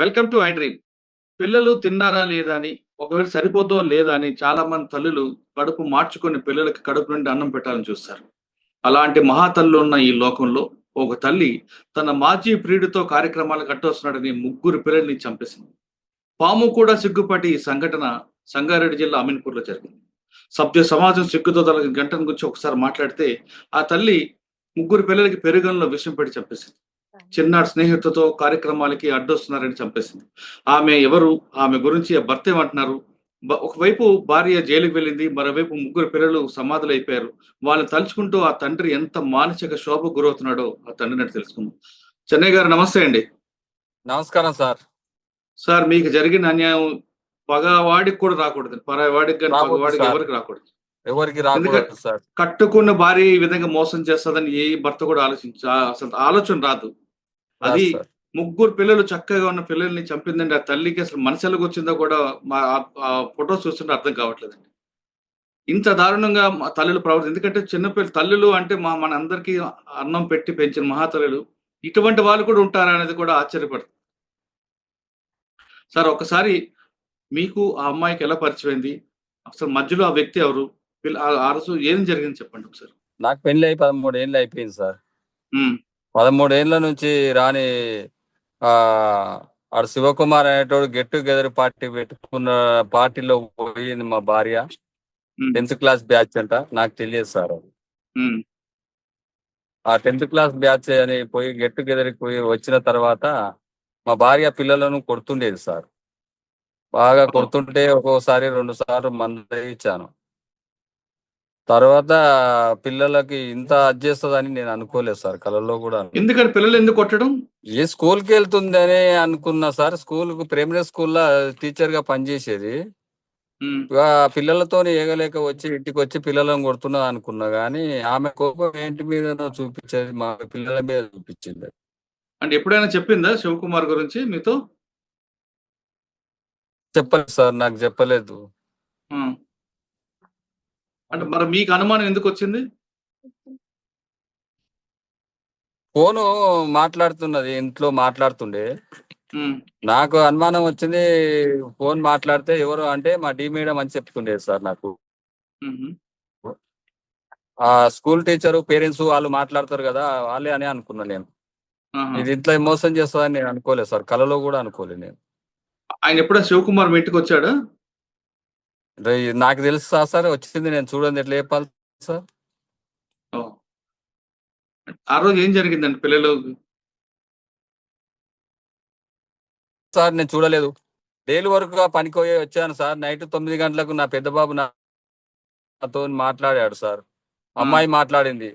Welcome to I dream పిల్లలు తిన్నారా లేదా అని ఒకవేళ సరిపోదో లేదా అని చాలా మంది తల్లులు కడుపు మార్చుకొని పిల్లలకి కడుపు నుండి అన్నం పెట్టాలని చూస్తారు. అలాంటి మహాతల్లు ఉన్న ఈ లోకంలో ఒక తల్లి తన మాజీ ప్రియుడితో కార్యక్రమాలు కట్టొస్తున్నాడని ముగ్గురు పిల్లల్ని చంపేసింది. పాము కూడా సిగ్గుపడి ఈ సంఘటన సంగారెడ్డి జిల్లా అమీన్పూర్లో జరిగింది. సభ్య సమాజం సిగ్గుతో తన గంటను గురించి ఒకసారి మాట్లాడితే ఆ తల్లి ముగ్గురు పిల్లలకి పెరుగంలో విషం పెట్టి చంపేసింది. చిన్నాడు స్నేహితులతో కార్యక్రమాలకి అడ్డొస్తున్నారని చంపేసింది. ఆమె ఎవరు? ఆమె గురించి భర్త ఏమంటున్నారు? ఒకవైపు భార్య జైలుకి వెళ్ళింది మరోవైపు ముగ్గురు పిల్లలు సమాధులు అయిపోయారు వాళ్ళని తలుచుకుంటూ ఆ తండ్రి ఎంత మానసిక శోభ గురవుతున్నాడో ఆ తండ్రిని తెలుసుకుందాం. చెన్నై గారు నమస్తే అండి. నమస్కారం సార్. సార్ మీకు జరిగిన అన్యాయం పగవాడికి కూడా రాకూడదు. పరవాడికి కానీ పగవాడికి. ఎవరికి రాకూడదు. ఎవరికి రాకూడదు సార్. కట్టుకున్న భార్య ఈ విధంగా మోసం చేస్తుందని ఏ భర్త కూడా ఆలోచించ అసలు ఆలోచన రాదు. అది. ముగ్గురు పిల్లలు చక్కగా ఉన్న పిల్లల్ని చంపిందండి ఆ తల్లికి అసలు మనసులకు వచ్చిందో కూడా మా ఆ ఫొటోస్ చూస్తుంటే అర్థం కావట్లేదండి. ఇంత దారుణంగా మా తల్లులు ప్రవర్తి ఎందుకంటే చిన్నపిల్ల తల్లులు అంటే మా మన అందరికీ అన్నం పెట్టి పెంచిన మహాతల్లులు ఇటువంటి వాళ్ళు కూడా ఉంటారా అనేది కూడా ఆశ్చర్యపడుతుంది. సార్ ఒకసారి మీకు ఆ అమ్మాయికి ఎలా పరిచయం అయింది అసలు మధ్యలో ఆ వ్యక్తి ఎవరు? ఆ- ఆ రోజు ఏం జరిగింది చెప్పండి ఒకసారి. నాకు పెళ్ళి అయి పదమూడు ఏళ్ళు అయిపోయింది సార్. ఉమ్, పదమూడు ఏళ్ళ నుంచి రాని ఆ ఆడు శివకుమార్ అనేటోడు గెట్ టుగెదర్ పార్టీ పెట్టుకున్న పార్టీలో పోయింది మా భార్య. టెన్త్ క్లాస్ బ్యాచ్ అంట నాకు తెలియదు సార్ ఆ టెన్త్ క్లాస్ బ్యాచ్ అని పోయి గెట్ టుగెదర్ పోయి వచ్చిన తర్వాత మా భార్య పిల్లలను కొడుతుండేది సార్. బాగా కొడుతుంటే ఒక్కోసారి రెండు సార్లు మంద ఇచ్చాను తర్వాత పిల్లలకి ఇంత చేస్తుందని నేను అనుకోలేదు సార్ కళలో కూడా. ఎందుకని పిల్లలు ఎందుకు కొట్టడం? ఏ స్కూల్కి వెళ్తుందని అనుకున్నా సార్ స్కూల్ ప్రైమరీ స్కూల్లో టీచర్గా పనిచేసేది పిల్లలతో ఏగలేక వచ్చి ఇంటికి వచ్చి పిల్లలను కొడుతున్నా అనుకున్నా గానీ ఆమె కోపం ఏంటి మీద చూపించేది మా పిల్లల మీద చూపించింది. అంటే ఎప్పుడైనా చెప్పిందా శివకుమార్ గురించి మీతో? చెప్పలేదు సార్ నాకు చెప్పలేదు. అంటే మరి మీకు అనుమానం ఎందుకు వచ్చింది? ఫోను మాట్లాడుతున్నది ఇంట్లో మాట్లాడుతుండే. నాకు అనుమానం వచ్చింది ఫోన్ మాట్లాడితే ఎవరు అంటే మా డి మేడం అని చెప్తుండేది సార్ నాకు. ఆ స్కూల్ టీచర్ పేరెంట్స్ వాళ్ళు మాట్లాడతారు కదా వాళ్ళే అని అనుకున్నా నేను. ఇది ఇంట్లో మోసం చేస్తుందని నేను అనుకోలేదు సార్ కలలో కూడా అనుకోలేదు నేను. ఆయన ఎప్పుడైనా శివకుమార్ మీ ఇంటికి వచ్చాడా? నాకు తెలుసు సార్ వచ్చింది నేను చూడండి ఎట్లా చెప్పాలి సార్. ఆ రోజు ఏం జరిగిందండి పిల్లలు? సార్ నేను చూడలేదు. డైలీ వరకు పనికి పోయి వచ్చాను సార్. నైట్ తొమ్మిది గంటలకు నా పెద్ద బాబు నాతో మాట్లాడాడు సార్. అమ్మాయి మాట్లాడింది.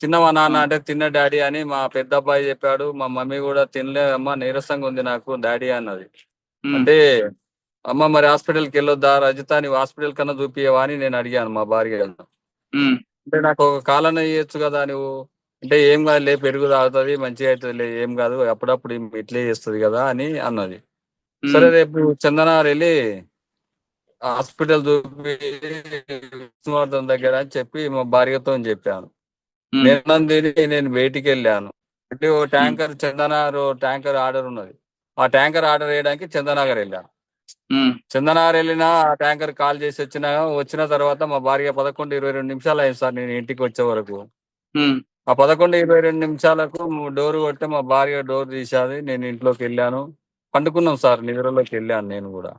తిన్నవా నాన్న? ఆ. అంటే తిన్న డాడీ అని మా పెద్ద అబ్బాయి చెప్పాడు. మా మమ్మీ కూడా తినలే అమ్మ నీరసంగా ఉంది నాకు డాడీ అన్నది. అంటే అమ్మ మరి హాస్పిటల్కి వెళ్ళొద్దా? రజిత నీవు హాస్పిటల్ కన్నా చూపియవా అని నేను అడిగాను మా భార్య అంటే నాకు ఒక కాలన ఇయ్యొచ్చు కదా నువ్వు అంటే ఏం కాదు లే పెరుగు తాగుతుంది మంచిగా అవుతుంది లే ఏం కాదు అప్పుడప్పుడు ఇట్లే చేస్తుంది కదా అని అన్నది. సరే రేపు చందనార్ వెళ్ళి హాస్పిటల్ చూపి విష్ణువర్ధన్ దగ్గర అని చెప్పి మా భార్యతో చెప్పాను. ఉమ్, నేను తిని నేను బయటికి వెళ్ళాను. అంటే ఓ ట్యాంకర్ చందనార్ ట్యాంకర్ ఆర్డర్ ఉన్నది. ఆ ట్యాంకర్ ఆర్డర్ వేయడానికి చందనగర్ వెళ్ళాను. ఉమ్, చందనగర్ వెళ్ళిన ఆ ట్యాంకర్ కాల్ చేసి వచ్చిన వచ్చిన తర్వాత మా భార్య పదకొండు ఇరవై రెండు నిమిషాలు అయింది సార్ నేను ఇంటికి వచ్చే వరకు. ఆ పదకొండు ఇరవై రెండు నిమిషాలకు డోర్ కొట్టే మా భార్య డోర్ తీసేది నేను ఇంట్లోకి వెళ్ళాను. పండుకున్నాం సార్ నిద్రలోకి వెళ్ళాను నేను కూడా.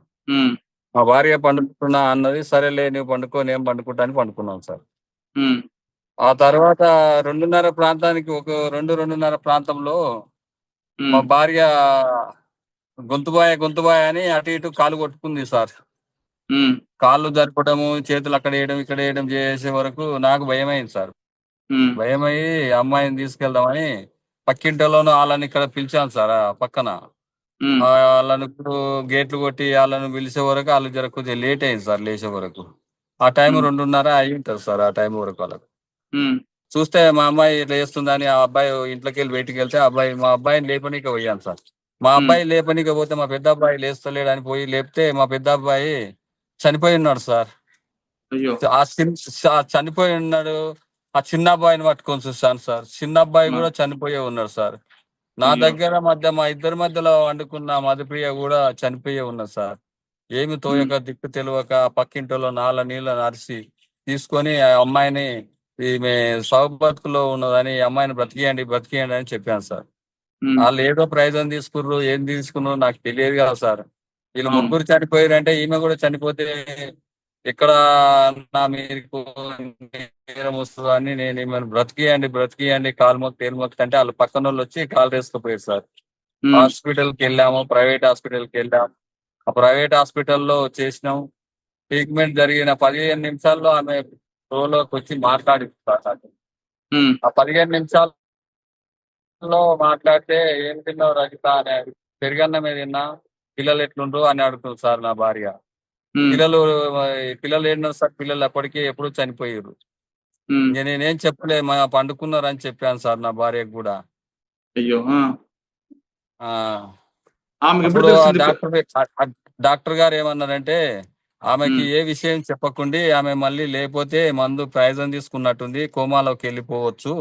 మా భార్య పండుకుంటున్నా అన్నది సరేలే నువ్వు పండుకో నేను పండుకుంటా అని పండుకున్నాం సార్. ఆ తర్వాత రెండున్నర ప్రాంతానికి ఒక రెండు రెండున్నర ప్రాంతంలో మా భార్య గొంతుబాయ గొంతుబాయ అని అటు ఇటు కాలు కొట్టుకుంది సార్. కాళ్ళు జరపడము చేతులు అక్కడ వేయడం ఇక్కడ వేయడం చేసే వరకు నాకు భయమైంది సార్. భయమయ్యి అమ్మాయిని తీసుకెళ్దామని పక్కింటిలోనూ వాళ్ళని ఇక్కడ పిలిచాను సార్ పక్కన. వాళ్ళని ఇప్పుడు గేట్లు కొట్టి వాళ్ళని పిలిచే వరకు వాళ్ళు జర కొద్దిగా లేట్ అయింది సార్ లేచే వరకు. ఆ టైం. రెండున్నర అయి ఉంటుంది సార్ ఆ టైం వరకు వాళ్ళకి. చూస్తే మా అమ్మాయి ఇట్లా చేస్తుందని ఆ అబ్బాయి ఇంట్లోకి వెళ్ళి బయటికి వెళ్తే ఆ అబ్బాయి మా అబ్బాయిని లేపనీకి పోయాను సార్. మా. అబ్బాయి లేపనీకి పోతే మా పెద్ద అబ్బాయి లేస్తలేడు అని పోయి లేపితే మా పెద్ద అబ్బాయి చనిపోయి ఉన్నాడు సార్. ఆ చిన్- ఆ చనిపోయి ఉన్నాడు. ఆ చిన్న అబ్బాయిని పట్టుకొని చూస్తాను సార్. చిన్న అబ్బాయి. కూడా చనిపోయే ఉన్నాడు సార్. నా. దగ్గర మధ్య మా ఇద్దరి మధ్యలో వండుకున్న మధుప్రియ కూడా చనిపోయే ఉన్నది సార్. ఏమి తోయక దిక్కు తెలియక పక్కింటిలో నాల నీళ్ళ నరిసి తీసుకొని ఆ అమ్మాయిని ఈమె సౌబతుకులో ఉన్నదని అమ్మాయిని బ్రతికియండి బ్రతికియండి అని చెప్పాను సార్. వాళ్ళు ఏదో ప్రైజం తీసుకుర్రు ఏం తీసుకున్నారు నాకు తెలియదు కదా సార్. వీళ్ళు. ముగ్గురు చనిపోయారు అంటే ఈమె కూడా చనిపోతే ఎక్కడ నా మీకు నేరం వస్తుందో అని నేను ఈమెను బ్రతికియండి బ్రతికియండి కాలు మొక్కి తేలు మొక్కి అంటే వాళ్ళ పక్కన వాళ్ళు వచ్చి కాలు వేసుకుపోయారు సార్. ఉమ్, హాస్పిటల్కి వెళ్ళాము ప్రైవేట్ హాస్పిటల్కి వెళ్ళాము ఆ ప్రైవేట్ హాస్పిటల్లో చేసినాం. ట్రీట్మెంట్ జరిగిన పదిహేను నిమిషాల్లో ఆమె రోలోకి వచ్చి. ఉమ్, ఆ పదిహేను నిమిషాల్లో మాట్లాడితే ఏం తిన్నావు రజిత అని పెరుగన్నమే తిన్నా పిల్లలు ఎట్లుండ్రు అని అడుగుతుంది సార్ నా భార్య. పిల్లలు పిల్లలు ఏంటో సార్? పిల్లలు అప్పటికే ఎప్పుడు చనిపోయారు నేనేం చెప్పలే మా పండుకున్నారు అని చెప్పాను సార్ నా భార్యకు కూడా. అయ్యో తెలిసింది? డాక్టర్ డాక్టర్ గారు ఏమన్నారంటే ఆమెకి. ఏ విషయం చెప్పకుండి ఆమె మళ్ళీ లేకపోతే మందు ప్రయోజనం తీసుకున్నట్టుంది కోమాలోకి వెళ్ళిపోవచ్చు.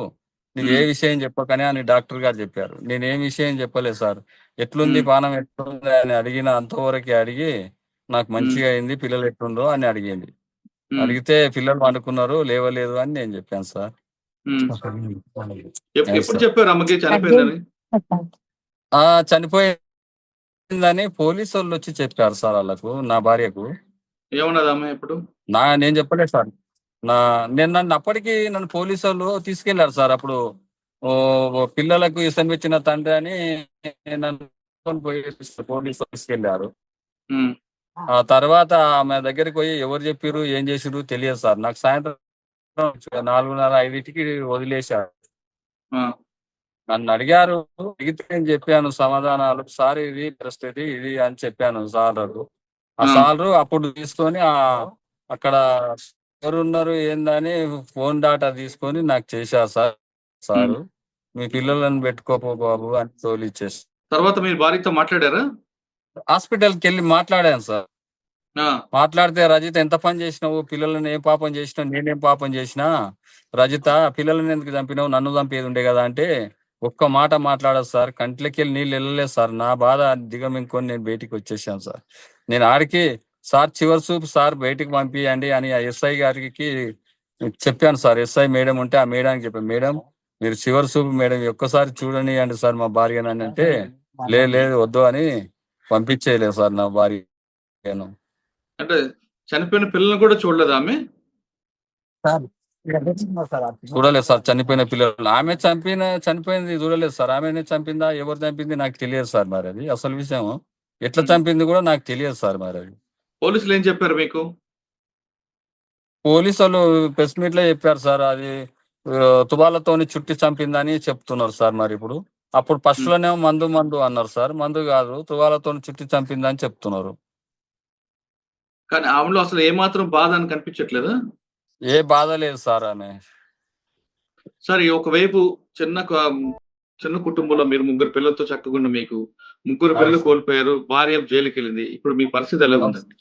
నువ్వు ఏ. విషయం చెప్పకనే అని డాక్టర్ గారు చెప్పారు. నేను ఏం విషయం చెప్పలేదు సార్. ఎట్లుంది. పానం ఎట్లుంది అని అడిగిన అంతవరకే అడిగి నాకు మంచిగా అయింది పిల్లలు ఎట్లుందో అని అడిగింది. అడిగితే పిల్లలు వండుకున్నారు లేవలేదు అని నేను చెప్పాను సార్. ఎప్పుడు. చెప్పారు అమ్మకి? చనిపోయిందని? ఆ చనిపోయిందని పోలీసు వాళ్ళు వచ్చి చెప్పారు సార్ వాళ్ళకు నా భార్యకు. ఏమన్నది అమ్మ ఎప్పుడు నా నేను చెప్పలేదు సార్. నా నేను నన్ను అప్పటికి నన్ను పోలీసు వాళ్ళు తీసుకెళ్ళారు సార్. అప్పుడు పిల్లలకు ఇచ్చిన తండ్రి అని నన్ను పోయి పోలీసు తీసుకెళ్ళారు ఆ తర్వాత ఆమె దగ్గరికి పోయి ఎవరు చెప్పారు ఏం చేసిరు తెలియదు సార్. నాకు సాయంత్రం నాలుగున్నర ఐదింటికి వదిలేశారు. నన్ను అడిగారు అడిగితే నేను చెప్పాను సమాధానాలు. సార్ ఇది పరిస్థితి ఇది అని చెప్పాను సార్ ఆ ఆ. సార్ అప్పుడు తీసుకొని ఆ అక్కడ ఎవరున్నారు ఏందని ఫోన్ డాటా తీసుకొని నాకు చేశారు సార్. సారు మీ పిల్లలను పెట్టుకోపో బాబు అని తోలిచ్చేసి తర్వాత మీరు భార్యతో మాట్లాడారా? హాస్పిటల్కి వెళ్ళి మాట్లాడాను సార్. మాట్లాడితే రజిత ఎంత పని చేసినావు? పిల్లలను ఏం పాపం చేసినావు? నేనేం పాపం చేసినా? రజిత పిల్లలను ఎందుకు చంపినావు? నన్ను చంపేది ఉండే కదా అంటే ఒక్క మాట మాట్లాడదు సార్. కంట్లోకి వెళ్ళి నీళ్ళు వెళ్ళలేదు సార్. నా బాధ దిగమింకొని నేను బయటికి వచ్చేసాను సార్. నేను ఆడికి సార్ చివరి చూపు సార్ బయటికి పంపియండి అని ఆ ఎస్ఐ గారికి చెప్పాను సార్. ఎస్ఐ మేడం ఉంటే ఆ మేడానికి చెప్పాను. మేడం మీరు చివరి చూపు మేడం ఒక్కసారి చూడని అండి సార్ మా భార్యను అని అంటే "లే లేదు వద్దు అని పంపించేయలేదు సార్ నా భార్యను. అంటే చనిపోయిన పిల్లల్ని కూడా చూడలేదు ఆమె? చూడలేదు సార్ చనిపోయిన పిల్లలు. ఆమె చంపిన చనిపోయింది చూడలేదు సార్. ఆమెనే చంపిందా ఎవరు చంపింది నాకు తెలియదు సార్ మరి అది. అసలు విషయం ఎట్లా చంపింది కూడా నాకు తెలియదు సార్ మరి అది. పోలీసులు ఏం చెప్పారు మీకు? పోలీసు వాళ్ళు ప్రెస్ మీట్లో చెప్పారు సార్ అది ఆ, తువాలతోని చుట్టి చంపిందని చెప్తున్నారు సార్ మరి ఇప్పుడు. అప్పుడు ఫస్ట్లోనే మందు మందు అన్నారు సార్. మందు కాదు తువాలతో చుట్టి చంపిందని చెప్తున్నారు. కానీ ఆమెలో అసలు ఏమాత్రం బాధ అని కనిపించట్లేదా? ఏ బాధ లేదు సార్ ఆమె. సరే ఒకవైపు చిన్న చిన్న కుటుంబంలో మీరు ముగ్గురు పిల్లలతో చక్కగున్న మీకు ముగ్గురు పిల్లలు కోల్పోయారు భార్య జైలుకి వెళ్ళింది ఇప్పుడు మీ పరిస్థితి ఎలా ఉందండి?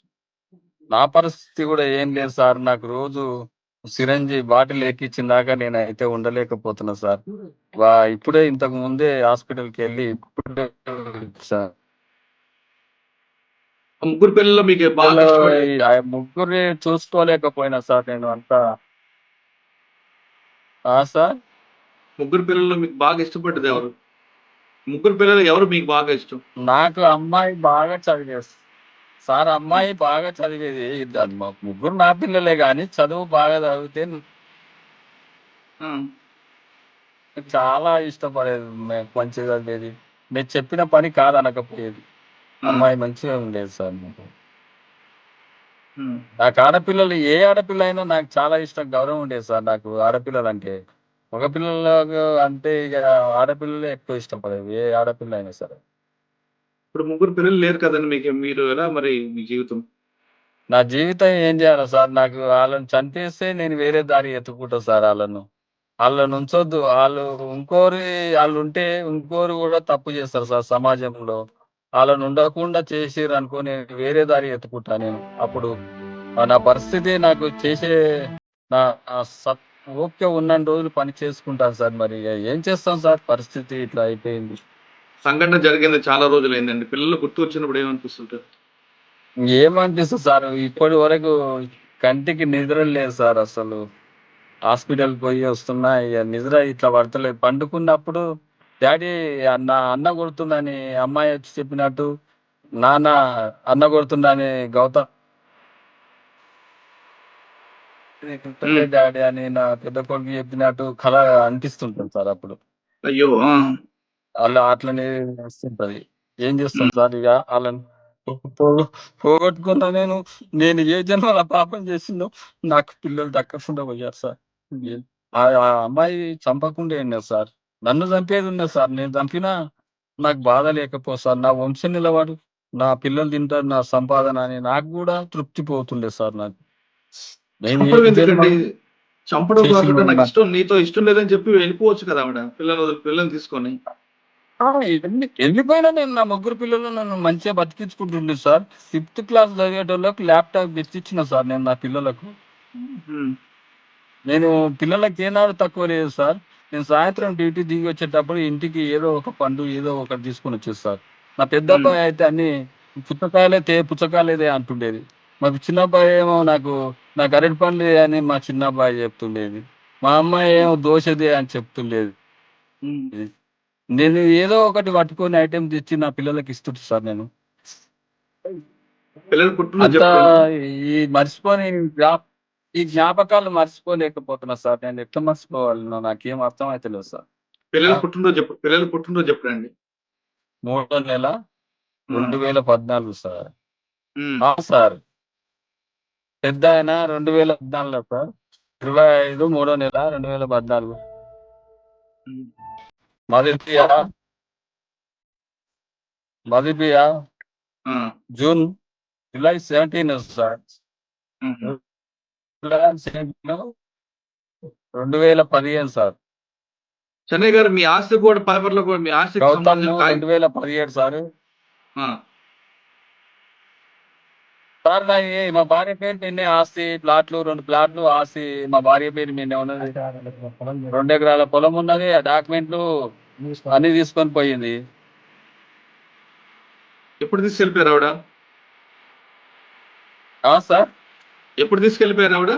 నా పరిస్థితి కూడా ఏం లేదు సార్. నాకు రోజు సిరంజి బాటిల్ ఎక్కించిన దాకా నేను అయితే ఉండలేకపోతున్నా సార్. వా ఇప్పుడే ఇంతకు ముందే హాస్పిటల్కి వెళ్ళి ఇప్పుడే సార్ ముగ్గురు పిల్లల్లో మీకు ముగ్గురిని చూసుకోలేకపోయినా సార్ నేను అంతా. ఆ సార్? ముగ్గురు పిల్లల్లో మీకు బాగా ఇష్టపడ్డది ఎవరు? ముగ్గురు పిల్లలు ఎవరు మీకు బాగా ఇష్టం? నాకు అమ్మాయి బాగా చదివేది సార్ అమ్మాయి బాగా చదివేది ఇద్దరు మా ముగ్గురు నా పిల్లలే కానీ చదువు బాగా చదివితే చాలా ఇష్టపడేది మంచిగా చదివేది. నేను చెప్పిన పని కాదనకపోయేది. అమ్మాయి మంచిగా ఉండేది సార్ నాకు. నాకు ఆడపిల్లలు ఏ ఆడపిల్ల అయినా నాకు చాలా ఇష్టం గౌరవం ఉండేది సార్ నాకు ఆడపిల్లలు అంటే మగ పిల్లలకు అంటే ఇక ఆడపిల్లలే ఎక్కువ ఇష్టపడేది ఏ ఆడపిల్ల అయినా సరే. ఇప్పుడు ముగ్గురు పిల్లలు లేరు కదండి మీకు మీరు ఎలా మరి మీ జీవితం? నా జీవితం ఏం చేయాలి సార్? నాకు వాళ్ళని చంపేస్తే నేను వేరే దారి ఎత్తుకుంటా సార్ వాళ్ళను. వాళ్ళని ఉంచొద్దు. వాళ్ళు ఇంకోరి వాళ్ళు ఉంటే ఇంకోరు కూడా తప్పు చేస్తారు సార్ సమాజంలో. వాళ్ళని ఉండకుండా చేసిర్రు అనుకో నేను వేరే దారి ఎత్తుకుంటా నేను అప్పుడు. నా పరిస్థితి నాకు చేసే నా సత్ ఓపిక ఉన్న రోజులు పని చేసుకుంటాను సార్ మరి. ఏం చేస్తాం సార్? పరిస్థితి ఇట్లా అయిపోయింది. సంఘటన జరిగింది చాలా రోజులు అయిందండి పిల్లలు గుర్తు వచ్చినప్పుడు ఏమనిపిస్తుంటారు ఏమనిపిస్తుంది సార్? ఇప్పటి వరకు కంటికి నిద్ర లేదు సార్ అసలు. హాస్పిటల్ పోయి వస్తున్నా ఇక నిద్ర ఇట్లా పడతలేదు. పండుకున్నప్పుడు డాడీ అన్న అన్న కొడుతుందని అమ్మాయి వచ్చి చెప్పినట్టు నాన్న అన్న కొడుతుందని గౌతమ్. డాడీ అని నా పెద్ద కొడుకు చెప్పినట్టు కళ అనిపిస్తుంటుంది సార్ అప్పుడు. అయ్యో అలా అట్లనే వస్తుంటది ఏం చేస్తాం సార్ ఇక వాళ్ళని పోగొట్టుకున్నా నేను నేను ఏ జన్మల పాపం చేసిందో నాకు పిల్లలు దక్కకుండా పోయారు సార్. ఏ- ఆ ఆ అమ్మాయి చంపకుండా ఉన్నది సార్. నన్ను చంపేది ఉన్నది సార్. నేను చంపినా నాకు బాధ లేకపో సార్. నా వంశం నిలబడు నా పిల్లలు తింటారు నా సంపాదన అని నాకు కూడా తృప్తి పోతుండే సార్ నాకు. నేను చంపడం ఏ ఎందుకండి? జన్మ- చంపడం చేసింది కాకుండా నాకు ఉన్నా. ఇష్టం నీతో ఇష్టం లేదని చెప్పి వెళ్ళిపోవచ్చు కదా ఆవిడ. పిల్లలు పిల్లల్ని తీసుకొని. ఆ, వెళ్ళి వెళ్ళిపోయినా నేను నా ముగ్గురు పిల్లలు నన్ను మంచిగా బతికించుకుంటుండే సార్. ఫిఫ్త్ క్లాస్ చదివేటోళ్ళకి ల్యాప్టాప్ తెచ్చిచ్చిన సార్ నేను నా పిల్లలకు. ఉమ్. నేను పిల్లలకి ఏనాడు తక్కువ లేదు సార్. నేను సాయంత్రం డ్యూటీ దిగి వచ్చేటప్పుడు ఇంటికి ఏదో ఒక పండు ఏదో ఒకటి తీసుకొని వచ్చేది సార్. నా పెద్ద. అబ్బాయి అయితే అన్ని పుచ్చకాయలే తే పుచ్చకాయలేదే అంటుండేది. మా చిన్న అబ్బాయి ఏమో నాకు నాకు అరటి పండ్లు అని మా చిన్న అబ్బాయి చెప్తుండేది. మా అమ్మాయి ఏమో దోశదే అని చెప్తుండేది. ఉమ్. నేను ఏదో ఒకటి పట్టుకొని ఐటెం తెచ్చి నా పిల్లలకి ఇస్తుంటా సార్ నేను. పిల్లలు అంత ఈ మర్చిపోని జ్ఞా- ఈ జ్ఞాపకాలు మర్చిపోలేకపోతున్నా సార్. నేను ఎట్లా మర్చిపోవాలి నాకేం అర్థం అయితే లేదు సార్. పిల్లలు పుట్టినరోజు చెప్పు పిల్లలు పుట్టినరోజు చెప్పండి. మూడో నెల రెండు వేల పద్నాలుగు సార్. ఆ సార్. పెద్ద ఆయన రెండు వేల పద్నాలుగులో సార్. ఇరవై ఐదు మూడో నెల రెండు వేల పద్నాలుగు. మదిపియా మదిపియా. June July seventeen sir um. July seventeen రెండు వేల పదిహేను సార్ చెన్నై గారు మీ ఆస్తి కూడా పేపర్లో కూడా మీ కాగితం- రెండు వేల పదిహేడు సార్. సార్ మా భార్య పేరు నిన్నే ఆస్తి ప్లాట్లు రెండు ప్లాట్లు ఆస్తి మా భార్య పేరు మీద ఉన్నది. రెండు ఎకరాల పొలం ఉన్నది ఆ డాక్యుమెంట్లు అన్ని తీసుకొని పోయింది. ఎప్పుడు తీసుకెళ్ళిపోయారు ఆవిడ? సార్? ఎప్పుడు తీసుకెళ్ళిపోయారు ఆవిడ?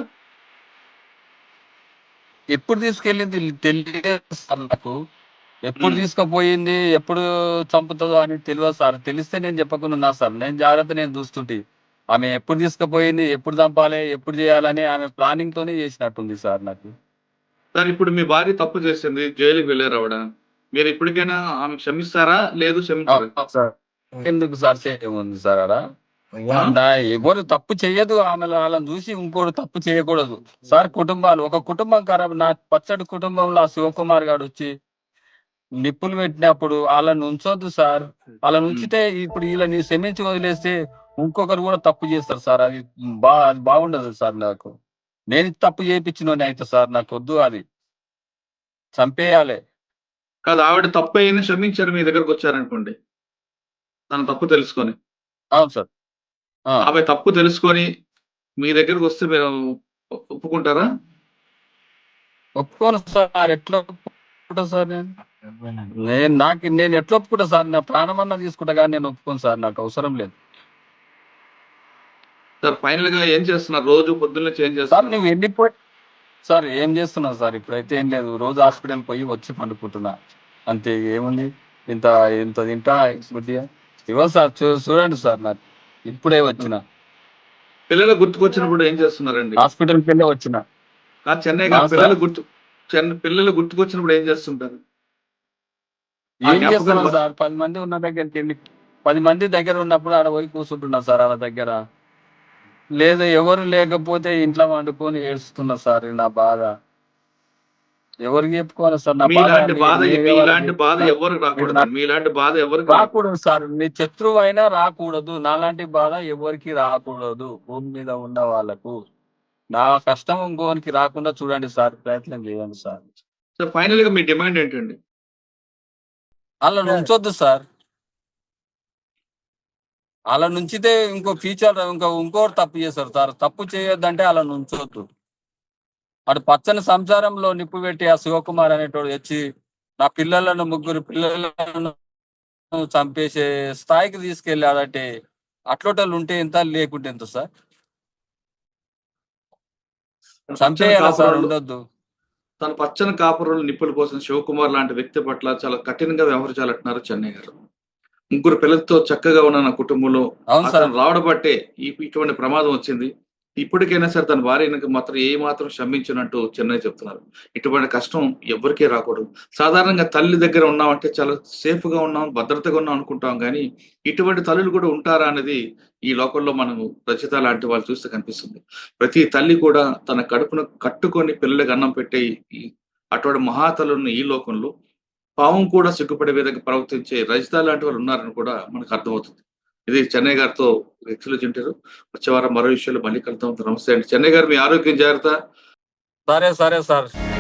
ఎప్పుడు తీసుకెళ్ళింది తెలియదు సార్ నాకు. ఎప్పుడు. తీసుకుపోయింది ఎప్పుడు చంపుతుందో అని తెలియదు సార్. తెలిస్తే నేను చెప్పకుండా సార్. నేను జాగ్రత్త నేను చూస్తుంటే. ఆమె ఎప్పుడు తీసుకుపోయింది ఎప్పుడు చంపాలి ఎప్పుడు చేయాలని ఆమె ప్లానింగ్ తోనే చేసినట్టుంది సార్ నాకు. సార్ ఇప్పుడు మీ భార్య తప్పు చేసింది జైలుకి వెళ్ళారు ఆవిడ. మీరు ఇప్పటికైనా ఆమె క్షమిస్తారా? లేదు క్షమించారా? సార్. ఎందుకు సార్ ఉంది సార్ అక్కడ ఎవరు తప్పు చేయదు ఆమె వాళ్ళని చూసి ఇంకోటి తప్పు చేయకూడదు. సార్ కుటుంబాలు ఒక కుటుంబం ఖరాబ్ నా పచ్చడి కుటుంబంలో ఆ శివకుమార్ గారు వచ్చి నిప్పులు పెట్టినప్పుడు వాళ్ళని ఉంచొద్దు సార్. వాళ్ళని ఉంచితే ఇప్పుడు వీళ్ళని క్షమించి వదిలేస్తే ఇంకొకరు కూడా తప్పు చేస్తారు సార్. అది బా అది బాగుండదు సార్ నాకు. నేను తప్పు చేయించిన అయితే సార్ నాకు వద్దు అది. చంపేయాలి. కాదు ఆవిడ తప్పు అయింది క్షమించారు మీ దగ్గరకు వచ్చారనుకోండి. తన తప్పు తెలుసుకొని. అవును సార్. ఆ. ఆమె తప్పు తెలుసుకొని మీ దగ్గరకు వస్తే మీరు ఒప్పుకుంటారా? ఒప్పుకోను సార్. ఎట్లా ఒప్పుకుంటా సార్ నేను? నేను నాకు నేను ఎట్లా ఒప్పుకుంటా సార్? నా ప్రాణం అన్నా తీసుకుంటా కానీ నేను ఒప్పుకోను సార్. నాకు అవసరం లేదు. సార్ ఫైనల్గా ఏం చేస్తున్నారు? రోజు పొద్దున్నే చేంజ్ సార్ చేస్తారు నువ్వు వెళ్ళిపోయి సార్ ఏం చేస్తున్నావు సార్? ఇప్పుడైతే ఏం లేదు. రోజు హాస్పిటల్ పోయి వచ్చి పండుకుంటున్నా. అంతే ఏముంది? ఇంత ఇంత తింటా కొద్దిగా ఇవ్వండి సార్ చూ చూడండి సార్ నాకు ఇప్పుడే వచ్చిన. పిల్లలు గుర్తుకొచ్చినప్పుడు ఏం చేస్తున్నారండి? హాస్పిటల్కి వెళ్ళి వచ్చిన. చెన్నై ఆ, గారు సార్. పిల్లలు గుర్తు చెన్న పిల్లలు గుర్తుకొచ్చినప్పుడు ఏం చేస్తుంటారు? ఆ ఏం చేస్తున్నాం వల్ల- సార్? పది మంది ఉన్న దగ్గరికి వెళ్ళి పది మంది దగ్గర ఉన్నప్పుడు ఆడ పోయి కూర్చుంటున్నా సార్ వాళ్ళ దగ్గర. లేదు ఎవరు లేకపోతే ఇంట్లో వండుకొని ఏడుస్తున్నా సార్ నా బాధ. ఎవరికి చెప్పుకోవాలి సార్ నా మీలాంటి బాధ మీలాంటి బాధ ఎవరికి రాకూడదు. మీలాంటి బాధ ఎవరికి రాకూడదు. సార్ నీ శత్రువు అయినా రాకూడదు. నాలాంటి బాధ ఎవరికి రాకూడదు భూమి మీద ఉన్న వాళ్ళకు. నా కష్టం ఇంకోనికి రాకుండా చూడండి సార్ ప్రయత్నం చేయండి సార్. సో ఫైనల్గా మీ డిమాండ్ ఏంటండి? అలా ఉంచొద్దు సార్. అలా నుంచితే ఇంకో ఫ్యూచర్ ఇంకో ఇంకోటి తప్పు చేస్తారు సార్. తప్పు చేయొద్దంటే అలా నుంచొద్దు. అటు పచ్చని సంసారంలో నిప్పు పెట్టి ఆ శివకుమార్ అనేటోడు వచ్చి నా పిల్లలను ముగ్గురు పిల్లలను చంపేసే స్థాయికి తీసుకెళ్ళాడంటే అట్లోటలు ఉంటే ఎంత లేకుంటే ఎంత సార్? చంపేయాలి సార్? ఉండొద్దు. తన పచ్చని కాపురంలో నిప్పుల కోసం శివకుమార్ లాంటి వ్యక్తి పట్ల చాలా కఠినంగా వ్యవహరించాలంటున్నారు చెన్నై గారు. ముగ్గురు పిల్లలతో చక్కగా ఉన్న నా కుటుంబంలో అతను రావడం బట్టే ఇటువంటి ప్రమాదం వచ్చింది. ఇప్పటికైనా సరే తన భార్యకి మాత్రం ఏ మాత్రం క్షమించినట్టు చెన్నై చెప్తున్నారు. ఇటువంటి కష్టం ఎవరికీ రాకూడదు. సాధారణంగా తల్లి దగ్గర ఉన్నామంటే చాలా సేఫ్గా ఉన్నాం భద్రతగా ఉన్నాం అనుకుంటాం. కానీ ఇటువంటి తల్లులు కూడా ఉంటారా అనేది ఈ లోకంలో మనం రచిత లాంటి వాళ్ళు చూస్తే కనిపిస్తుంది. ప్రతి తల్లి కూడా తన కడుపును కట్టుకొని పిల్లలకి అన్నం పెట్టే అటువంటి మహాతల్లున్న ఈ లోకంలో పావం కూడా సిగ్గుపడే విధంగా ప్రవర్తించే రజిత లాంటి వాళ్ళు ఉన్నారని కూడా మనకు అర్థమవుతుంది. ఇది చెన్నై గారితో వ్యక్తులు తింటారు. వచ్చే వారం మరో విషయాలు మళ్ళీ కలుద్దాం. నమస్తే అండి. చెన్నై గారు మీ ఆరోగ్యం జాగ్రత్త. సరే సరే సార్.